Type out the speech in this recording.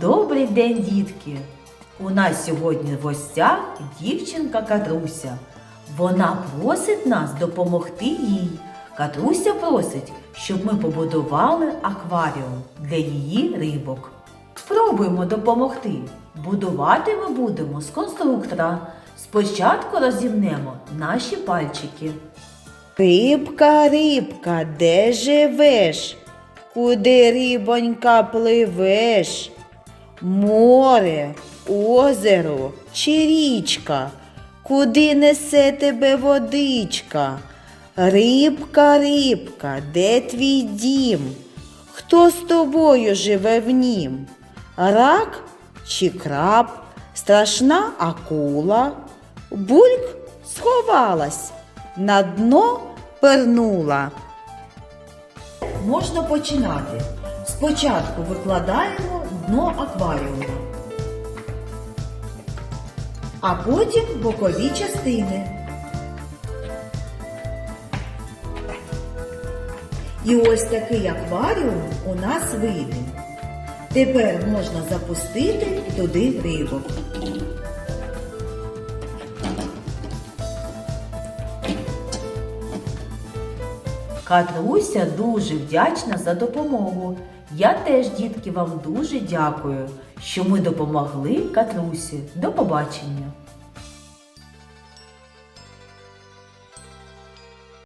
Добрий день, дітки! У нас сьогодні в гостях дівчинка Катруся. Вона просить нас допомогти їй. Катруся просить, щоб ми побудували акваріум для її рибок. Спробуємо допомогти. Будувати ми будемо з конструктора. Спочатку розімнемо наші пальчики. Рибка, рибка, де живеш? Куди рибонька пливеш? Море, озеро чи річка? Куди несе тебе водичка? Рибка, рибка, де твій дім? Хто з тобою живе в нім? Рак чи краб, страшна акула? Бульк сховалась, на дно пирнула. Можна починати. Спочатку викладаємо дно акваріуму, а потім бокові частини. І ось такий акваріум у нас вийде. Тепер можна запустити туди рибок. Катруся дуже вдячна за допомогу. Я теж, дітки, вам дуже дякую, що ми допомогли Катрусі. До побачення!